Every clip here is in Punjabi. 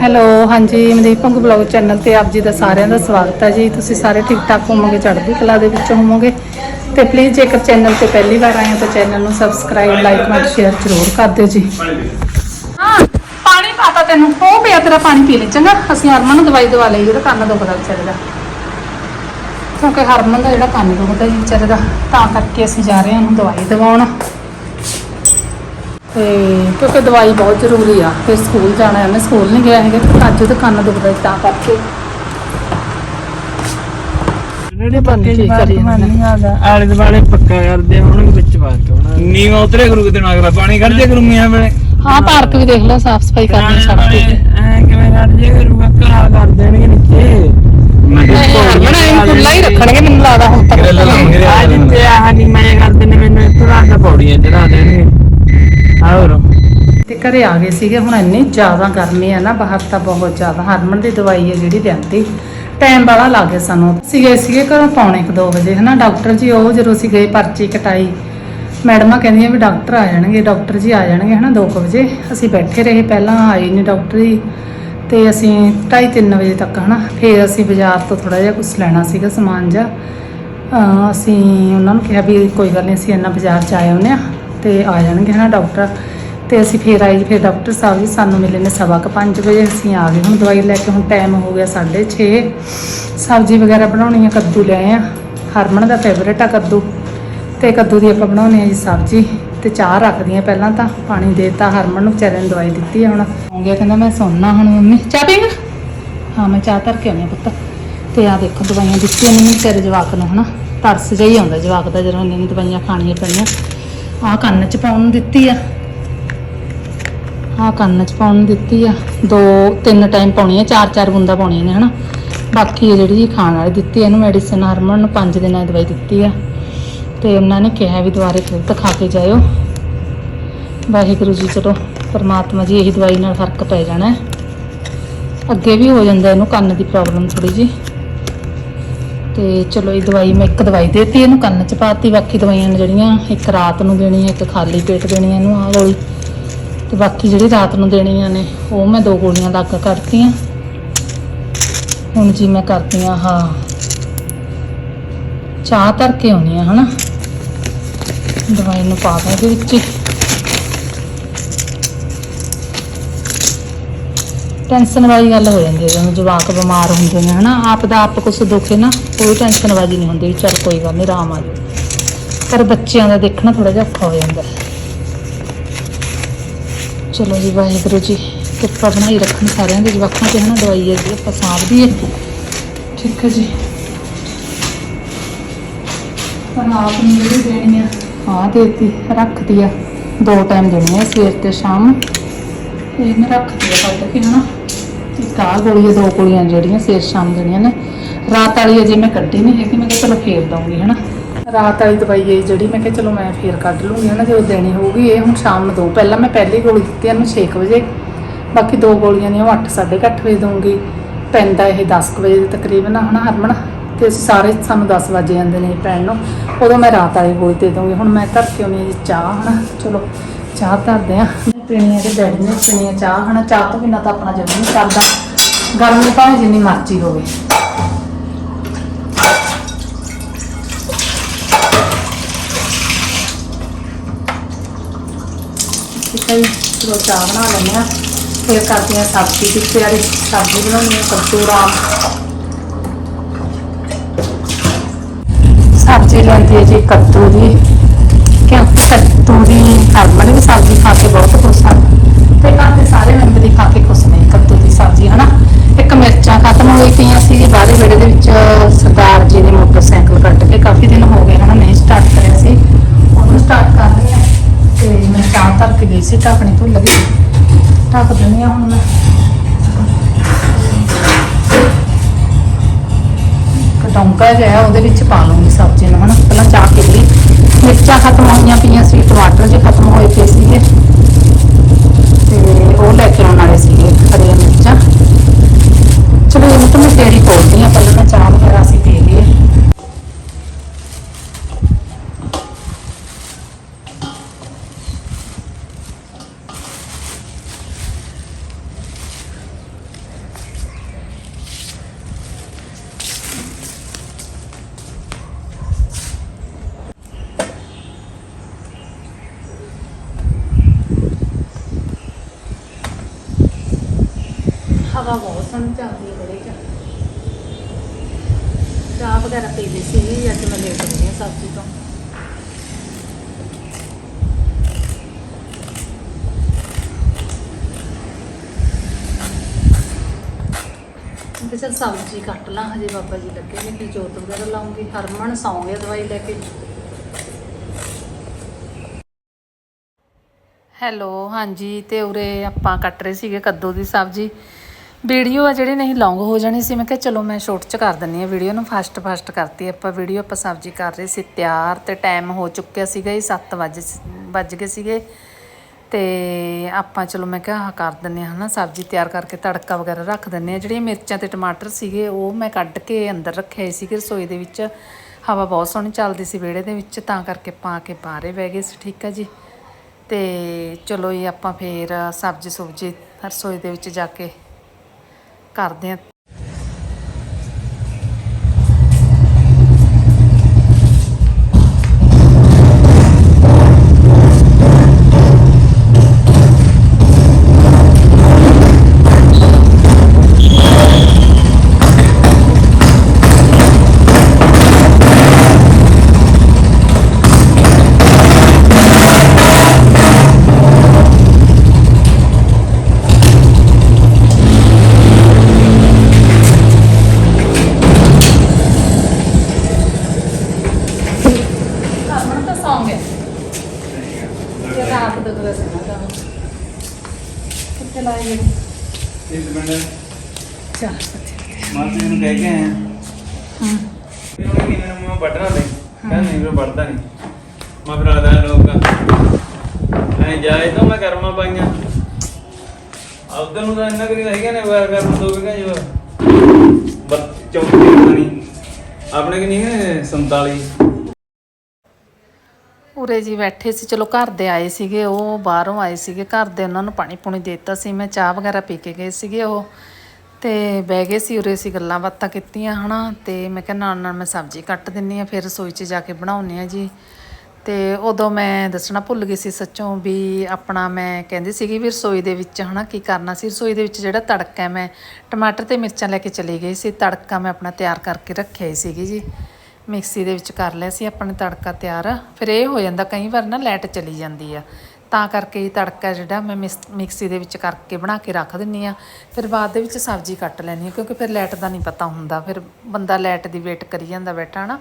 ਹੈਲੋ ਹਾਂਜੀ ਮਨਦੀਪ ਪੰਗੂ ਬਲੌਗ ਚੈਨਲ ਤੇ ਆਪ ਜੀ ਦਾ ਸਾਰਿਆਂ ਦਾ ਸਵਾਗਤ ਹੈ ਜੀ। ਤੁਸੀਂ ਸਾਰੇ ਠੀਕ ਠਾਕ ਹੋਵੋਗੇ, ਚੜ੍ਹਦੀ ਕਲਾ ਦੇ ਵਿੱਚ ਹੋਵੋਗੇ। ਤੇ ਪਲੀਜ਼ ਜੇਕਰ ਚੈਨਲ ਤੇ ਪਹਿਲੀ ਵਾਰ ਆਏ ਹੋ ਤਾਂ ਚੈਨਲ ਨੂੰ ਸਬਸਕ੍ਰਾਈਬ ਲਾਈਕ ਕਮੈਂਟ ਸ਼ੇਅਰ ਜ਼ਰੂਰ ਕਰ ਦਿਓ ਜੀ। ਹਾਂ, ਪਾਣੀ ਪਾਤਾ ਤੈਨੂੰ। ਉਹ ਪਿਆ ਤੇਰਾ ਪਾਣੀ ਪੀ ਲੈ, ਚੰਗਾ। ਅਸੀਂ ਹਰਮਨ ਨੂੰ ਦਵਾਈ ਦਵਾ ਲਈ ਜਿਹੜਾ ਕੰਨ ਦੁਖਦਾ ਵਿਚਾਰੇ ਦਾ। ਕਿਉਂਕਿ ਹਰਮਨ ਦਾ ਜਿਹੜਾ ਕੰਨ ਦੁਖਦਾ ਜੀ ਵਿਚਾਰੇ ਦਾ, ਤਾਂ ਕਰਕੇ ਅਸੀਂ ਜਾ ਰਹੇ ਹਾਂ ਉਹਨੂੰ ਦਵਾਈ ਦਿਵਾਉਣ। ਤੇ ਕਿਉਂਕਿ ਦਵਾਈ ਬਹੁਤ ਜ਼ਰੂਰੀ ਆ ਫਿਰ ਸਕੂਲ ਜਾਣਾ ਹੈ। ਮੈਂ ਸਕੂਲ ਨਹੀਂ ਗਿਆ ਹੈਗਾ ਤੇ ਅੱਜ ਉਹਦਾ ਕੰਨ ਦੁਖਦਾ ਸੀ ਤਾਂ ਕਰਕੇ। ਜਿਹੜੇ ਪਤਾ ਨੀ ਕੀ ਕਰੀ ਜਾਂਦੇ ਆਲੇ ਦੁਆਲੇ ਪੱਕਾ ਕਰਦੇ ਹੋਣਗੇ ਵਿੱਚ ਬਾਤ ਹੋਣਾ ਨੀਵਾ ਉਤਰੇ ਕਰੂ ਕਿਤੇ ਨਾ ਅਗਲਾ ਪਾਣੀ ਕੱਢ ਜੇ ਕਰੂ ਮੀਆਂ ਵੇਲੇ। ਹਾਂ ਪਾਰਕ ਵੀ ਦੇਖ ਲਓ ਸਾਫ਼ ਸਫ਼ਾਈ ਕਰਨੀ ਸੜਕ ਤੇ ਐ ਕਿਵੇਂ ਕੱਢ ਜੇ ਕਰੂਗਾ ਘਾ ਕਰ ਦੇਣਗੇ ਨੀਚੇ। ਮੈਂ ਹਰਮਨ ਐਂ ਖੁੱਲਾ ਹੀ ਰੱਖਣਗੇ ਮੈਨੂੰ ਲੱਗਦਾ ਹੁਣ ਘਰੇ ਆ ਗਏ ਸੀਗੇ, ਹੁਣ ਇੰਨੀ ਜ਼ਿਆਦਾ ਗਰਮੀ ਹੈ ਨਾ, ਬਾਹਰ ਤਾਂ ਬਹੁਤ ਜ਼ਿਆਦਾ। ਹਰਮਨ ਦੀ ਦਵਾਈ ਹੈ ਜਿਹੜੀ ਲਿਆਂਦੀ। ਟਾਈਮ ਵਾਲਾ ਲੱਗ ਗਿਆ ਸਾਨੂੰ। ਅਸੀਂ ਗਏ ਸੀਗੇ ਘਰੋਂ ਪੌਣੇ 2 ਵਜੇ, ਹਨਾ? ਡਾਕਟਰ ਜੀ, ਉਹ ਜਦੋਂ ਅਸੀਂ ਗਏ ਪਰਚੀ ਕਟਾਈ, ਮੈਡਮਾਂ ਕਹਿੰਦੀਆਂ ਵੀ ਡਾਕਟਰ ਆ ਜਾਣਗੇ, ਡਾਕਟਰ ਜੀ ਆ ਜਾਣਗੇ, ਹਨਾ 2 ਵਜੇ। ਅਸੀਂ ਬੈਠੇ ਰਹੇ, ਪਹਿਲਾਂ ਆਏ ਨਹੀਂ ਡਾਕਟਰ ਜੀ, ਤੇ ਅਸੀਂ 2:30 ਵਜੇ ਤੱਕ, ਹਨਾ, ਫਿਰ ਅਸੀਂ ਬਾਜ਼ਾਰ ਤੋਂ ਥੋੜਾ ਜਿਹਾ ਕੁਝ ਲੈਣਾ ਸੀਗਾ, ਸਮਾਨ ਜਿਹਾ। ਅਸੀਂ ਉਹਨਾਂ ਨੂੰ ਕਿਹਾ ਵੀ ਕੋਈ ਗੱਲ ਨਹੀਂ ਅਸੀਂ ਇੰਨਾ ਬਾਜ਼ਾਰ ਚ ਆਏ ਹੁੰਦੇ ਆ ਤੇ ਆ ਜਾਣਗੇ, ਹਨਾ, ਡਾਕਟਰ। ਤੇ ਅਸੀਂ ਫੇਰ ਆਏ ਜੀ, ਫਿਰ ਡਾਕਟਰ ਸਾਹਿਬ ਜੀ ਸਾਨੂੰ ਮਿਲੇ ਨੇ ਸਵਾ ਕੁ ਪੰਜ ਵਜੇ ਅਸੀਂ ਆ ਗਏ। ਹੁਣ ਦਵਾਈ ਲੈ ਕੇ ਹੁਣ ਟਾਈਮ ਹੋ ਗਿਆ 6:30 ਸਬਜ਼ੀ ਵਗੈਰਾ ਬਣਾਉਣੀ ਆ ਕੱਦੂ ਲੈ ਆਏ ਆ। ਹਰਮਨ ਦਾ ਫੇਵਰੇਟ ਆ ਕੱਦੂ। ਤੇ ਕੱਦੂ ਦੀ ਆਪਾਂ ਬਣਾਉਣੀ ਆ ਜੀ ਸਬਜ਼ੀ। ਤੇ ਚਾਹ ਰੱਖਦੀ ਆ ਪਹਿਲਾਂ ਤਾਂ ਪਾਣੀ ਦੇਤਾ। ਹਰਮਨ ਨੂੰ ਵਿਚਾਰੇ ਨੂੰ ਦਵਾਈ ਦਿੱਤੀ ਆ ਹੁਣ। ਹੋ ਗਿਆ ਕਹਿੰਦਾ ਮੈਂ ਸੌਣਾ ਹੁਣ ਮੰਮੀ। ਚਾਹ ਪੀਂਗਾ? ਹਾਂ ਮੈਂ ਚਾਹ ਧਰ ਕੇ ਆਉਂਦੀ ਹਾਂ ਪੁੱਤ। ਤੇ ਆ ਦੇਖੋ ਦਵਾਈਆਂ ਦਿੱਤੀਆਂ ਨੇ ਮੈਨੂੰ ਤੇਰੇ ਜਵਾਕ ਨੂੰ ਹਨਾ? ਤਰਸ ਜਿਹਾ ਹੀ ਆਉਂਦਾ ਜਵਾਕ ਦਾ ਜਦੋਂ ਇੰਨੀਆਂ ਦਵਾਈਆਂ ਖਾਣੀਆਂ ਪੈਣੀਆਂ ਆ ਕੰਨ 'ਚ ਪਾਉਣ ਨੂੰ ਦਿੱਤੀ ਆ। ਆ ਕੰਨ 'ਚ ਪਾਉਣ ਨੂੰ ਦਿੱਤੀ ਆ। ਦੋ, ਤਿੰਨ ਟਾਈਮ ਪਾਉਣੀ ਆ, ਚਾਰ ਚਾਰ ਬੂੰਦਾਂ ਪਾਉਣੀਆਂ ਨੇ, ਹਨਾ? ਬਾਕੀ ਇਹ ਜਿਹੜੀ ਜੀ ਖਾਣ ਵਾਲੀ ਦਿੱਤੀ, ਇਹਨੂੰ ਮੈਡੀਸਿਨ ਹਰਮਨ ਨੂੰ ਪੰਜ ਦਿਨਾਂ ਦੀ ਦਵਾਈ ਦਿੱਤੀ ਆ। ਤੇ ਉਹਨਾਂ ਨੇ ਕਿਹਾ ਵੀ ਦੁਬਾਰੇ ਫਿਰ ਖਾ ਕੇ ਜਾਇਓ। ਵਾਹਿਗੁਰੂ ਜੀ, ਚਲੋ, ਪਰਮਾਤਮਾ ਜੀ, ਇਹੀ ਦਵਾਈ ਨਾਲ ਫ਼ਰਕ ਪੈ ਜਾਣਾ ਹੈ। ਅੱਗੇ ਵੀ ਹੋ ਜਾਂਦਾ ਇਹਨੂੰ ਕੰਨ ਦੀ ਪ੍ਰੋਬਲਮ ਥੋੜੀ ਜੀ ਤੇ ਚਲੋ, ਇਹ ਦਵਾਈ ਮੈਂ ਇੱਕ ਦਵਾਈ ਦੇਤੀ, ਇਹਨੂੰ ਕੰਨ ਚ ਪਾਤੀ, ਬਾਕੀ ਦਵਾਈਆਂ ਨੇ ਜਿਹੜੀਆਂ, ਇੱਕ ਰਾਤ ਨੂੰ ਦੇਣੀ ਹੈ ਇੱਕ ਖਾਲੀ ਪੇਟ ਦੇਣੀ ਹੈ ਇਹਨੂੰ, ਆਹ ਗੋਲੀ ਤੇ ਬਾਕੀ ਜਿਹੜੀ ਰਾਤ ਨੂੰ ਦੇਣੀਆਂ ਨੇ, ਉਹ ਮੈਂ ਦੋ ਗੋਲੀਆਂ ਲੱਗ ਕਰਤੀਆਂ। ਹੁਣ ਜੀ ਮੈਂ ਕਰਦੀ ਆ ਹਾਂ। ਚਾਹ ਧਰ ਕੇ ਆਉਣੀ ਆ, ਹਨਾ? ਦਵਾਈ ਨੂੰ ਪਾ ਦਾਂ ਦੇ ਵਿੱਚ ਹੀ। ਟੈਨਸ਼ਨ ਵਾਲੀ ਗੱਲ ਹੋ ਜਾਂਦੀ ਹੈ, ਜਦੋਂ ਜਵਾਕ ਬਿਮਾਰ ਹੁੰਦੇ ਨੇ, ਹਨਾ? ਆਪ ਦਾ ਆਪ ਕੁਛ ਦੁੱਖੇ ਨਾ ਕੋਈ ਟੈਨਸ਼ਨ ਵਾਲੀ ਨਹੀਂ ਹੁੰਦੀ ਵੀ ਚੱਲ ਕੋਈ ਗੱਲ ਨਹੀਂ, ਆਰਾਮ ਆ ਜਾਊ। ਪਰ ਬੱਚਿਆਂ ਦਾ ਦੇਖਣਾ ਥੋੜਾ ਜਿਹਾ ਔਖਾ ਹੋ ਜਾਂਦਾ ਹੈ। ਚਲੋ ਜੀ ਵਾਹਿਗੁਰੂ ਜੀ ਕਿਰਪਾ ਬਣਾਈ ਰੱਖਣ ਸਾਰਿਆਂ ਦੇ ਜਵਾਕਾਂ ਤੇ ਹਨਾ ਦਵਾਈ ਹੈ ਜੀ ਆਪਾਂ ਸਾਂਭਦੀ ਹੈ। ਠੀਕ ਹੈ ਜੀ। ਪਰ ਆਪ ਨੂੰ ਜਿਹੜੀ ਦੇਣੀ ਆ। ਹਾਂ ਦੇਤੀ ਰੱਖਦੀ ਆ। ਦੋ ਟਾਈਮ ਦੇਣੀ ਆ ਸਵੇਰ ਤੇ ਸ਼ਾਮ। ਇਹ ਮੈਂ ਰੱਖਦੀ ਆ ਕੱਢ ਕੇ ਹਨਾ। ਇੱਕ ਆਹ ਗੋਲੀ ਦੋ ਗੋਲੀਆਂ ਜਿਹੜੀਆਂ ਸਵੇਰ ਸ਼ਾਮ ਦੇਣੀਆਂ ਨੇ। ਰਾਤ ਵਾਲੀ ਅਜੇ ਮੈਂ ਕੱਢੀ ਨਹੀਂ ਹੈਗੀ ਮੈਂ ਕਿਹਾ ਚਲੋ ਫੇਰ ਦਊਂਗੀ ਹਨਾ। ਰਾਤ ਵਾਲੀ ਦਵਾਈ ਹੈ ਜਿਹੜੀ, ਮੈਂ ਕਿਹਾ ਚਲੋ ਮੈਂ ਫੇਰ ਕੱਢ ਲੂੰਗੀ ਹਨਾ ਜਦੋਂ ਦੇਣੀ ਹੋਊਗੀ, ਇਹ ਹੁਣ ਸ਼ਾਮ ਨੂੰ ਦੋ। ਪਹਿਲਾਂ ਮੈਂ ਪਹਿਲੀ ਗੋਲੀ ਦਿੱਤੀ, ਇਹਨੂੰ 6 ਵਜੇ। ਬਾਕੀ ਦੋ ਗੋਲੀਆਂ ਨੇ, ਉਹ 8 8:30 ਵਜੇ ਦਊਂਗੀ। ਪੈਂਦਾ ਇਹ 10 ਕੁ ਵਜੇ ਦੇ ਤਕਰੀਬਨ, ਹਨਾ ਹਰਮਨ? ਤੇ ਅਸੀਂ ਸਾਰੇ ਸਾਨੂੰ 10 ਵਜੇ ਜਾਂਦੇ ਨੇ ਪੈਣ ਨੂੰ। ਉਦੋਂ ਮੈਂ ਰਾਤ ਵਾਲੀ ਗੋਲੀ ਦੇ ਦਊਂਗੀ। ਹੁਣ ਮੈਂ ਧਰ ਕੇ ਆਉਣੀ ਜੀ ਚਾਹ, ਹਨਾ? ਚਲੋ, ਚਾਹ ਧਰਦੇ ਆ ਪੀਣੀ ਹੈ ਤੇ ਡੈਡੀ ਨੇ ਪੀਣੀ ਹੈ ਚਾਹ, ਹਨਾ? ਚਾਹ ਤੋਂ ਬਿਨਾਂ ਤਾਂ ਆਪਣਾ ਜਮਾ ਨਹੀਂ ਚੱਲਦਾ ਗਰਮੀ ਭਾਵੇਂ ਜਿੰਨੀ ਮਰਜ਼ੀ ਹੋਵੇ ਠੀਕ ਹੈ ਚਲੋ ਚਾਹ ਬਣਾ ਲੈਂਦੇ ਆ ਫਿਰ ਕਰਦੇ ਆ ਸਬਜ਼ੀ ਦੀ ਤਿਆਰੀ। ਸਬਜ਼ੀ ਬਣਾਉਣੀ ਹੈ ਕੱਦੂ ਰਾਮ ਸਬਜ਼ੀ ਲੈਂਦੀ ਹੈ ਜੀ ਕੱਦੂ ਦੀ। ਕਿਉਂਕਿ ਕੱਦੂ ਦੀ ਹਰਮਨ ਵੀ ਸਬਜ਼ੀ ਖਾ ਕੇ ਬਹੁਤ ਖੁਸ਼ ਆ। ਤੇ ਘਰ ਦੇ ਸਾਰੇ ਮੈਂਬਰ ਹੀ ਖਾ ਕੇ ਖੁਸ਼ ਨੇ ਕੱਦੂ ਦੀ ਸਬਜ਼ੀ, ਹਨਾ? ਵਿੱਚ ਪਾ ਲੂੰਗੀ ਸਬਜ਼ੀ ਨੂੰ, ਹਨਾ? ਪਹਿਲਾਂ ਚਾਹ ਕੇ ਲਈ। ਮਿਰਚਾਂ ਖਤਮ ਹੋਈਆਂ ਪਈਆਂ ਸੀ ਟਮਾਟਰ ਜੇ ਖਤਮ ਹੋਏ ਪਏ ਸੀਗੇ ਤੇ ਉਹ ਲੈ ਕੇ ਆਉਣ ਵਾਲੇ ਸੀਗੇ ਹਰੀਆਂ ਮਿਰਚਾਂ ਚਲੋ ਇਹ ਤਾਂ ਮੈਂ ਤੇਰੀ ਖੋਲਦੀ ਹਾਂ ਪਹਿਲਾਂ ਮੈਂ ਚਾਹ ਵਗੈਰਾ ਅਸੀਂ ਪੀ ਲਈਏ ਹਵਾ ਬਹੁਤ ਸੋਹਣੀ ਚੱਲਦੀ ਹੈ ਬੜੇ ਚ ਚਾਹ ਵਗੈਰਾ ਪੀ ਲਈ ਸੀ, ਅੱਜ ਮੈਂ ਲੇਟ ਗਈ ਸਬਜ਼ੀ ਤੋਂ। ਮੈਂ ਕਿਹਾ ਸਬਜ਼ੀ ਕੱਟ ਲਾਂ, ਹਜੇ ਬਾਬਾ ਜੀ ਲੱਗੇ ਨੇ, ਕਿ ਜੋਤ ਵਗੈਰਾ ਲਾਉਂਗੀ। ਹਰਮਨ ਸੌਂ ਗਿਆ ਦਵਾਈ ਲੈ ਕੇ। ਹੈਲੋ, ਹਾਂਜੀ, ਤੇ ਉਰੇ ਆਪਾਂ ਕੱਟ ਰਹੇ ਸੀਗੇ ਕੱਦੂ ਦੀ ਸਬਜ਼ੀ। ਵੀਡੀਓ ਆ ਜਿਹੜੀ ਨਹੀਂ ਲੌਂਗ ਹੋ ਜਾਣੀ ਸੀ, ਮੈਂ ਕਿਹਾ ਚਲੋ ਮੈਂ ਸ਼ੋਰਟ ਚ ਕਰ ਦਿੰਨੀ ਆ ਵੀਡੀਓ ਨੂੰ ਫਾਸਟ ਫਾਸਟ ਕਰਤੀ ਆਪਾਂ। ਵੀਡੀਓ ਆਪਾਂ ਸਬਜ਼ੀ ਕਰ ਰਹੇ ਸੀ, ਤਿਆਰ ਤੇ ਟਾਈਮ ਹੋ ਚੁੱਕਿਆ ਸੀਗਾ ਜੀ 7 ਵਜੇ ਵੱਜ ਗਏ ਸੀਗੇ। ਤੇ ਆਪਾਂ ਚਲੋ ਮੈਂ ਕਿਹਾ ਆਹ ਕਰ ਦਿੰਨੇ ਆ ਹਨਾ, ਸਬਜ਼ੀ ਤਿਆਰ ਕਰਕੇ ਤੜਕਾ ਵਗੈਰਾ ਰੱਖ ਦਿੰਨੇ ਆ। ਜਿਹੜੀਆਂ ਮਿਰਚਾਂ ਤੇ ਟਮਾਟਰ ਸੀਗੇ, ਉਹ ਮੈਂ ਕੱਢ ਕੇ ਅੰਦਰ ਰੱਖੇ ਸੀਗੇ, ਰਸੋਈ ਦੇ ਵਿੱਚ। ਹਵਾ ਬਹੁਤ ਸੋਹਣੀ ਚੱਲਦੀ ਸੀ ਵਿਹੜੇ ਦੇ ਵਿੱਚ, ਤਾਂ ਕਰਕੇ ਪਾ ਕੇ ਬਾਹਰੇ ਬਹਿ ਗਏ ਸੀ, ਠੀਕ ਆ ਜੀ। ਤੇ ਚਲੋ ਇਹ ਆਪਾਂ ਫੇਰ ਸਬਜ਼ੀ ਸੁਬਜੀ ਰਸੋਈ ਦੇ ਵਿੱਚ ਜਾ ਕੇ ਕਰਦੇ ਹਾਂ ਲਾਏ ਗਏ ਇੱਕ ਮਿੰਟ। ਚਾਰ ਬੱਚੇ ਮਾਸੀ ਨੂੰ ਕਹਿ ਕੇ ਆਇਆ ਹਾਂ। ਉਹਨੇ ਕਿਹਨੇ ਨੂੰ ਮੈਂ ਵੱਢਣਾ ਨਹੀਂ। ਕਹਿੰਦਾ ਨਹੀਂ ਮੈਂ ਵੱਢਦਾ ਨਹੀਂ। ਮੈਂ ਫਿਰ ਆਦਾ ਲੋਕ ਐ ਜਾਏ ਤਾਂ ਮੈਂ ਕਰਮਾ ਪਾਈਆਂ। ਉਧਰ ਨੂੰ ਤਾਂ ਇੰਨਾ ਕਰੀ ਹੈਗਾ ਨੇ ਵਾਰ ਕਰ ਦੋ ਵਿਗਾ ਜੋ ਬੱਤ ਚੌਂਕੀ ਨਹੀਂ ਆਪਣੇ। ਕਿ ਨਹੀਂ ਹੈ 47 ਉਰੇ ਜੀ ਬੈਠੇ ਸੀ, ਚਲੋ ਘਰ ਦੇ ਆਏ ਸੀਗੇ, ਉਹ ਬਾਹਰੋਂ ਆਏ ਸੀਗੇ, ਘਰ ਦੇ ਉਹਨਾਂ ਨੂੰ ਪਾਣੀ ਪੂਣੀ ਦੇ ਦਿੱਤਾ ਸੀ, ਮੈਂ ਚਾਹ ਵਗੈਰਾ ਪੀ ਕੇ ਗਏ ਸੀਗੇ ਉਹ। ਤੇ ਬਹਿ ਗਏ ਸੀ, ਉਰੇ ਸੀ ਗੱਲਾਂ ਬਾਤਾਂ ਕੀਤੀਆਂ, ਹਨਾ, ਤੇ ਮੈਂ ਕਿਹਾ ਨਾਲ ਨਾਲ ਮੈਂ ਸਬਜ਼ੀ ਕੱਟ ਦਿੰਨੀ ਆ, ਫਿਰ ਰਸੋਈ 'ਚ ਜਾ ਕੇ ਬਣਾਉਣੀ ਆ ਜੀ। ਤੇ ਉਦੋਂ ਮੈਂ ਦੱਸਣਾ ਭੁੱਲ ਗਈ ਸੀ ਸੱਚੋਂ ਵੀ ਆਪਣਾ ਮੈਂ ਕਹਿੰਦੀ ਸੀਗੀ ਵੀ ਰਸੋਈ ਦੇ ਵਿੱਚ, ਹਨਾ, ਕੀ ਕਰਨਾ ਸੀ? ਰਸੋਈ ਦੇ ਵਿੱਚ ਜਿਹੜਾ ਤੜਕਾ ਮੈਂ ਟਮਾਟਰ ਤੇ ਮਿਰਚਾਂ ਲੈ ਕੇ ਚਲੀ ਗਈ ਸੀ, ਤੜਕਾ ਮੈਂ ਆਪਣਾ ਤਿਆਰ ਕਰਕੇ ਰੱਖਿਆ ਹੀ ਸੀਗੀ ਜੀ। ਮਿਕਸੀ ਦੇ ਵਿੱਚ ਕਰ ਲਿਆ ਸੀ ਆਪਣੇ ਤੜਕਾ ਤਿਆਰ। ਫਿਰ ਇਹ ਹੋ ਜਾਂਦਾ, ਕਈ ਵਾਰ ਨਾ ਲਾਈਟ ਚਲੀ ਜਾਂਦੀ ਆ। ਤਾਂ ਕਰਕੇ ਇਹ ਤੜਕਾ ਜਿਹੜਾ ਮੈਂ ਮਿਸ- ਮਿਕਸੀ ਦੇ ਵਿੱਚ ਕਰਕੇ ਬਣਾ ਕੇ ਰੱਖ ਦਿੰਨੀ ਆ। ਫਿਰ ਬਾਅਦ ਦੇ ਵਿੱਚ ਸਬਜ਼ੀ ਕੱਟ ਲੈਣੀ ਆ, ਕਿਉਂਕਿ ਫਿਰ ਲਾਈਟ ਦਾ ਨਹੀਂ ਪਤਾ ਹੁੰਦਾ। ਫਿਰ ਬੰਦਾ ਲਾਈਟ ਦੀ ਵੇਟ ਕਰੀ ਜਾਂਦਾ ਬੈਠਾ ਨਾ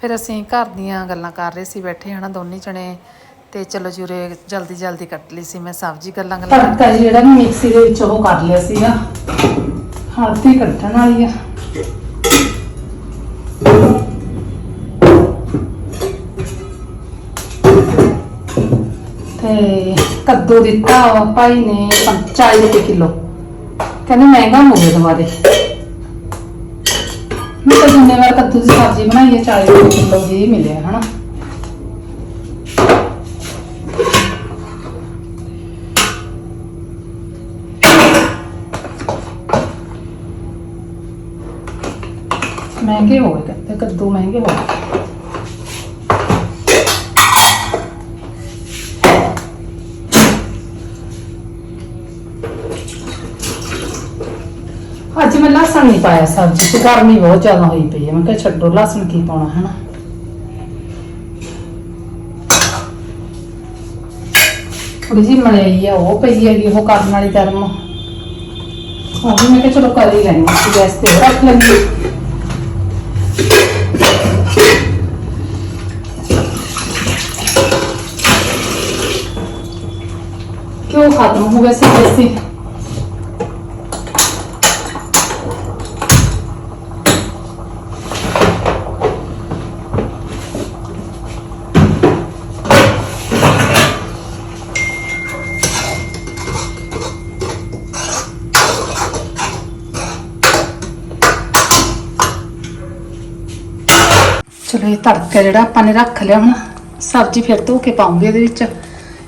ਫਿਰ ਅਸੀਂ ਘਰ ਦੀਆਂ ਗੱਲਾਂ ਕਰ ਰਹੇ ਸੀ ਬੈਠੇ, ਹਨਾ, ਦੋਨੇ ਜਣੇ। ਤੇ ਚਲੋ ਜੀ ਜਲਦੀ ਜਲਦੀ ਕੱਟ ਲਈ ਸੀ ਮੈਂ ਸਬਜ਼ੀ ਗੱਲਾਂ ਗੱਲਾਂ। ਤੜਕਾ ਜਿਹੜਾ ਮੈਂ ਮਿਕਸੀ ਦੇ ਵਿੱਚ ਉਹ ਕਰ ਲਿਆ ਸੀਗਾ। ਹਲਦੀ ਕੱਟਣ ਵਾਲੀ ਆ। ਤੇ ਕੱਦੂ ਦਿੱਤਾ ਭਾਈ ਨੇ 40 ਰੁਪਏ ਕਿਲੋ। ਕਹਿੰਦੇ ਮਹਿੰਗਾ ਹੋ ਗਿਆ ਦੁਬਾਰੇ ਮੈਂ ਤਾਂ ਜਿੰਨੇ ਵਾਰ ਕੱਦੂ ਦੀ ਸਬਜ਼ੀ ਬਣਾਈ ਹੈ 40 ਰੁਪਏ ਕਿਲੋ ਹੀ ਮਿਲਿਆ, ਹਨਾ। ਮਹਿੰਗੇ ਹੋ ਗਏ ਕਹਿੰਦੇ ਕੱਦੂ ਮਹਿੰਗੇ ਹੋ ਗਏ। ਅੱਜ ਮੈਂ ਲਸਣ ਨਹੀਂ ਪਾਇਆ ਸਬਜ਼ੀ 'ਚ ਗਰਮੀ ਬਹੁਤ ਜ਼ਿਆਦਾ ਹੋਈ ਪਈ ਹੈ। ਮੈਂ ਕਿਹਾ ਛੱਡੋ, ਲਸਣ ਕੀ ਪਾਉਣਾ, ਹਨਾ? ਥੋੜੀ ਜਿਹੀ ਮਲਾਈ ਆ, ਉਹ ਪਈ ਹੈਗੀ, ਉਹ ਕਰਨ ਵਾਲੀ ਗਰਮ। ਉਹ ਵੀ ਮੈਂ ਕਿਹਾ ਚਲੋ ਕਰ ਹੀ ਲੈਣੀ ਸੀ ਗੈਸ ਤੇ ਰੱਖ ਲੈਂਦੀ ਕਿਉਂ ਖਤਮ ਹੋ ਗਿਆ ਸੀ, ਦੇਸੀ। ਚਲੋ ਇਹ ਤੜਕਾ ਜਿਹੜਾ ਆਪਾਂ ਨੇ ਰੱਖ ਲਿਆ ਹੁਣ ਸਬਜ਼ੀ ਫਿਰ ਧੋ ਕੇ ਪਾਉਂਗੇ ਇਹਦੇ ਵਿੱਚ।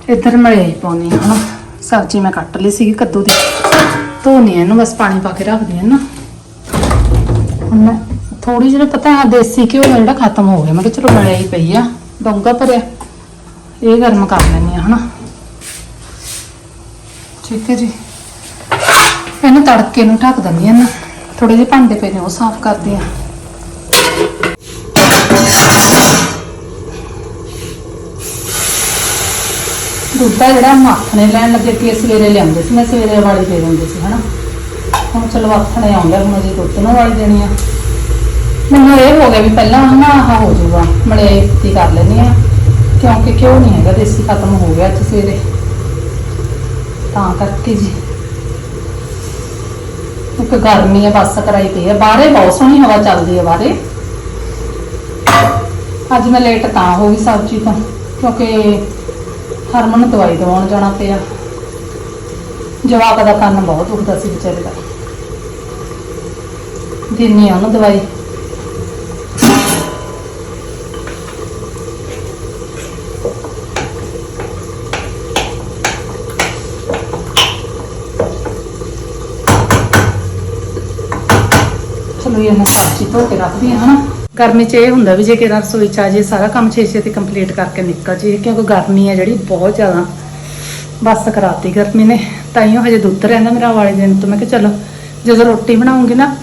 ਇੱਧਰ ਮਲਾਈ ਪਾਉਣੀ ਹੈ ਹੁਣ ਸਬਜ਼ੀ ਮੈਂ ਕੱਟ ਲਈ ਸੀਗੀ ਕੱਦੂ ਦੀ। ਧੋਣੀ ਆ ਇਹਨੂੰ, ਬਸ ਪਾਣੀ ਪਾ ਕੇ ਰੱਖਦੀ ਹਾਂ ਨਾ। ਹੁਣ ਮੈਂ ਥੋੜੀ ਜਿਹੀ ਪਤਾ ਹੈ, ਦੇਸੀ ਘਿਓ ਜਿਹੜਾ ਖਤਮ ਹੋ ਗਿਆ, ਮੈਂ ਕਿਹਾ ਚਲੋ ਮਲਾਈ ਪਈ ਆ, ਡੋਂਗਾ ਭਰਿਆ। ਇਹ ਗਰਮ ਕਰ ਲੈਣੀ ਆ ਹਨਾ। ਠੀਕ ਹੈ ਜੀ। ਇਹਨੂੰ ਤੜਕੇ ਨੂੰ ਢੱਕ ਦਿੰਦੀ ਹਾਂ ਨਾ ਥੋੜੇ ਜਿਹੇ ਭਾਂਡੇ ਪਏ ਨੇ ਉਹ ਸਾਫ਼ ਕਰਦੀ ਹਾਂ। ਦੁੱਧ ਆ ਜਿਹੜਾ ਮਾਖਣੇ ਲੈਣ ਲੱਗੇ ਕਿ ਸਵੇਰੇ ਲਿਆਉਂਦੇ ਸੀ, ਮੈਂ ਸਵੇਰੇ ਵਾਲੀ ਦੇ ਦਿੰਦੀ ਸੀ, ਹਨਾ। ਹੁਣ ਚਲੋ ਆਥਣੇ ਆਉਂਦਾ ਹੁਣ ਜੀ ਦੁੱਧ ਨੂੰ ਵਾਲੀ ਦੇਣੀ ਆ। ਮੈਨੂੰ ਇਹ ਹੋ ਗਿਆ ਵੀ ਪਹਿਲਾਂ ਨਾ ਆਹ ਹੋ ਜਾਊਗਾ ਮੜੇ ਪੱਤੀ ਕਰ ਲੈਣੀ ਆ। ਕਿਉਂਕਿ ਕਿਉਂ ਨਹੀਂ ਹੈਗਾ, ਦੇਸੀ ਖਤਮ ਹੋ ਗਿਆ ਅੱਜ ਸਵੇਰੇ। ਤਾਂ ਕਰਕੇ ਜੀ। ਇੱਕ ਗਰਮੀ ਹੈ ਬੱਸ ਕਰਾਈ ਪਈ ਹੈ ਬਾਹਰੇ ਬਹੁਤ ਸੋਹਣੀ ਹਵਾ ਚੱਲਦੀ ਹੈ ਬਾਹਰੇ। ਅੱਜ ਮੈਂ ਲੇਟ ਤਾਂ ਹੋ ਗਈ ਸਬਜ਼ੀ ਤੋਂ, ਕਿਉਂਕਿ ਹਰਮਨ ਨੂੰ ਦਵਾਈ ਦਵਾਉਣ ਜਾਣਾ ਪਿਆ। ਜਵਾਕ ਦਾ ਕੰਨ ਬਹੁਤ ਦੁਖਦਾ ਸੀ ਵਿਚਾਰੇ ਦਾ। ਦਿੰਨੀ ਆ ਉਹਨੂੰ ਦਵਾਈ। ਚਲੋ ਇਹ ਮੈਂ ਸਬਜ਼ੀ ਧੋ ਕੇ ਰੱਖਦੀ ਹਾਂ ਹਨਾ? ਗਰਮੀ 'ਚ ਇਹ ਹੁੰਦਾ ਵੀ ਜੇ ਕਿ ਰਸੋਈ 'ਚ ਆ ਜੇ, ਸਾਰਾ ਕੰਮ ਛੇ ਛੇ ਤੇ ਕੰਪਲੀਟ ਕਰਕੇ ਨਿਕਲ ਜੇ, ਕਿਉਂਕਿ ਗਰਮੀ ਆ ਜਿਹੜੀ ਬਹੁਤ ਜ਼ਿਆਦਾ। ਬਸ ਕਰਾਤੀ ਗਰਮੀ ਨੇ। ਤਾਂ ਤਾਈਓ ਹਜੇ ਦੁੱਧ ਰਹਿੰਦਾ ਮੇਰਾ ਵਾਲੇ ਦਿਨ ਤੋਂ। ਮੈਂ ਕਿਹਾ ਚਲੋ, ਜਦੋਂ ਰੋਟੀ ਬਣਾਉਂਗੀ ਨਾ,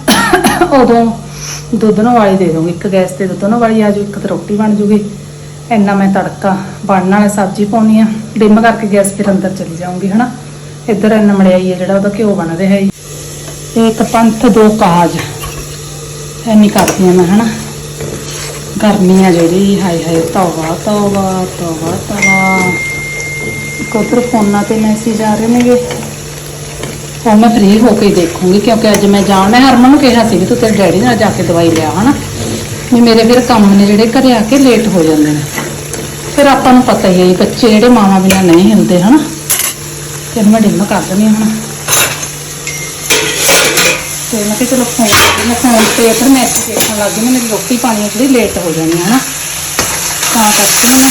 ਉਦੋਂ ਦੁੱਧ ਨੂੰ ਵਾਲੀ ਦੇ ਦੂੰਗੀ ਇੱਕ ਗੈਸ ਤੇ ਦੁੱਧ ਨੂੰ ਵਾਲੀ ਆ ਜੂ ਇੱਕ ਤੇ ਰੋਟੀ ਬਣ ਜੂਗੀ। ਇੰਨਾ ਮੈਂ ਤੜਕਾ ਬਣਨ ਵਾਲੇ ਸਬਜ਼ੀ ਪਾਉਣੀ ਆ। ਡਿਮ ਕਰਕੇ ਗੈਸ ਫਿਰ ਅੰਦਰ ਚਲੀ ਜਾਊਂਗੀ, ਹਨਾ? ਇੱਧਰ ਇੰਨਾ ਮੜਿਆਈ ਹੈ ਜਿਹੜਾ, ਉਹਦਾ ਘਿਓ ਬਣ ਰਿਹਾ ਹੈ। ਇੱਕ ਪੰਥ ਦੋ ਕਾਜ। ਐਨੀ ਕਰਦੀ ਹਾਂ ਮੈਂ, ਹਨਾ? ਗਰਮੀ ਆ ਜਿਹੜੀ ਹਾਏ ਹਾਏ ਤੌਬਾ ਤੌਬਾ ਤੌਬਾ ਤੌਬਾ। ਕੋਤਰ ਫੋਨਾਂ ਤੇ ਮੈਸੇਜ ਆ ਰਹੇ ਨੇਗੇ। ਹੁਣ ਮੈਂ ਫ੍ਰੀ ਹੋ ਕੇ ਦੇਖੂੰਗੀ ਕਿਉਂਕਿ ਅੱਜ ਮੈਂ ਜਾਣਾ ਹੈ ਹਰਮਨ ਨੂੰ ਕਿਹਾ ਸੀ ਵੀ ਤੂੰ ਤੇਰੇ ਡੈਡੀ ਨਾਲ ਜਾ ਕੇ ਦਵਾਈ ਲਿਆ ਹਨਾ? ਵੀ ਮੇਰੇ ਫਿਰ ਕੰਮ ਨੇ ਜਿਹੜੇ ਘਰੇ ਆ ਕੇ ਲੇਟ ਹੋ ਜਾਂਦੇ ਨੇ। ਫਿਰ ਆਪਾਂ ਨੂੰ ਪਤਾ ਹੀ ਹੈ ਜੀ, ਬੱਚੇ ਜਿਹੜੇ ਮਾਵਾਂ ਬਿਨਾਂ ਨਹੀਂ ਹੁੰਦੇ ਹਨਾ? ਫਿਰ ਮੈਂ ਡਿਮ ਕਰ ਦਿੰਦੀ ਹਾਂ ਹੁਣ ਤੇ ਮੈਂ ਕਿਹਾ ਚਲੋ ਫੋਨ ਮੈਂ ਫੋਨ ਤੇ ਫਿਰ ਮੈਸੇਜ ਦੇਖਣ ਲੱਗ ਗਈ ਮੇਰੀ ਰੋਟੀ ਪਾਣੀ ਜਿਹੜੀ ਲੇਟ ਹੋ ਜਾਣੀ ਹੈ ਨਾ। ਤਾਂ ਕਰਕੇ ਨਾ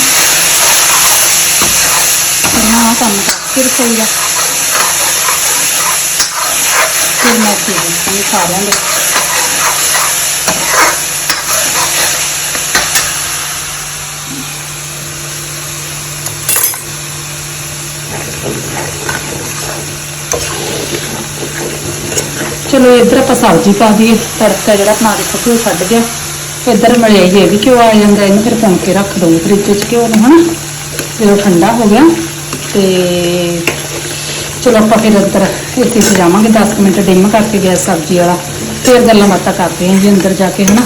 ਪਹਿਲਾਂ ਆਹ ਕੰਮ ਕਰਕੇ ਰਸੋਈ ਦਾ ਫਿਰ ਮੈਂ ਕੀ ਦੇਖਾਂਗੀ ਸਾਰਿਆਂ ਦੇ। ਚਲੋ ਇੱਧਰ ਆਪਾਂ ਸਬਜ਼ੀ ਪਾ ਦਈਏ, ਤੜਕਾ ਜਿਹੜਾ ਬਣਾ ਕੇ ਘਿਓ ਛੱਡ ਗਿਆ। ਇੱਧਰ ਮਲਾਈ ਇਹ ਵੀ ਘਿਓ ਆ ਜਾਂਦਾ, ਇਹਨੂੰ ਫਿਰ ਭੁੰਨ ਕੇ ਰੱਖ ਦਊਂਗੀ ਫ੍ਰਿਜ 'ਚ ਘਿਓ ਨੂੰ, ਹਨਾ? ਜਦੋਂ ਠੰਡਾ ਹੋ ਗਿਆ। ਤੇ ਚਲੋ ਆਪਾਂ ਫਿਰ ਅੰਦਰ ਇੱਥੇ 'ਚ 10 ਮਿੰਟ ਡਿਮ ਕਰਕੇ ਗੈਸ ਸਬਜ਼ੀ ਵਾਲਾ। ਫਿਰ ਗੱਲਾਂ ਬਾਤਾਂ ਕਰਦੇ ਹਾਂ ਜੀ ਅੰਦਰ ਜਾ ਕੇ, ਹਨਾ?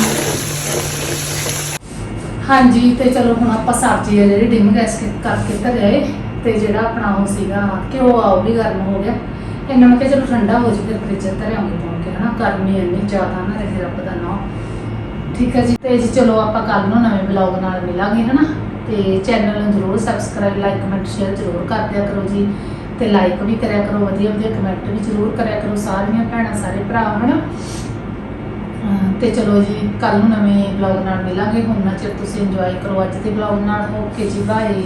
ਹਾਂਜੀ, ਤੇ ਚਲੋ ਹੁਣ ਆਪਾਂ ਸਬਜ਼ੀ ਆ ਜਿਹੜੀ ਡਿਮ ਗੈਸ ਕਰਕੇ ਧਰਿਆ ਏ, ਤੇ ਜਿਹੜਾ ਆਪਣਾ ਉਹ ਸੀਗਾ ਘਿਓ ਆ, ਉਹ ਵੀ ਗਰਮ ਹੋ ਗਿਆ। ਇਹਨਾਂ ਨੂੰ ਕਿਹਾ ਚਲੋ ਠੰਡਾ ਹੋ ਜੀ ਫਿਰ ਫ੍ਰਿਜ 'ਚ ਧਰਿਆਂਗੇ ਪਾਉਂ ਕੇ, ਹਨਾ? ਗਰਮੀ ਇੰਨੀ ਜ਼ਿਆਦਾ ਨਾ ਰਹੇ ਰੱਬ ਦਾ ਨਾਂ ਠੀਕ ਹੈ ਜੀ? ਤੇ ਜੀ ਚਲੋ ਆਪਾਂ ਕੱਲ ਨੂੰ ਨਵੇਂ ਬਲੌਗ ਨਾਲ ਮਿਲਾਂਗੇ, ਹਨਾ? ਤੇ ਚੈਨਲ ਨੂੰ ਜ਼ਰੂਰ ਸਬਸਕ੍ਰਾਈਬ ਲਾਈਕ ਕਮੈਂਟ ਸ਼ੇਅਰ ਜ਼ਰੂਰ ਕਰ ਦਿਆ ਕਰੋ ਜੀ। ਤੇ ਲਾਈਕ ਵੀ ਕਰਿਆ ਕਰੋ, ਵਧੀਆ ਵਧੀਆ ਕਮੈਂਟ ਵੀ ਜ਼ਰੂਰ ਕਰਿਆ ਕਰੋ ਸਾਰੀਆਂ ਭੈਣਾਂ, ਸਾਰੇ ਭਰਾ, ਹਨਾ? ਅਹ ਤੇ ਚਲੋ ਜੀ ਕੱਲ ਨੂੰ ਨਵੇਂ ਬਲੌਗ ਨਾਲ ਮਿਲਾਂਗੇ। ਹੁਣ ਨਾ ਚਿਰ ਤੁਸੀਂ ਇੰਜੋਏ ਕਰੋ ਅੱਜ ਦੇ ਬਲੌਗ ਨਾਲ। ਓਕੇ ਜੀ ਬਾਏ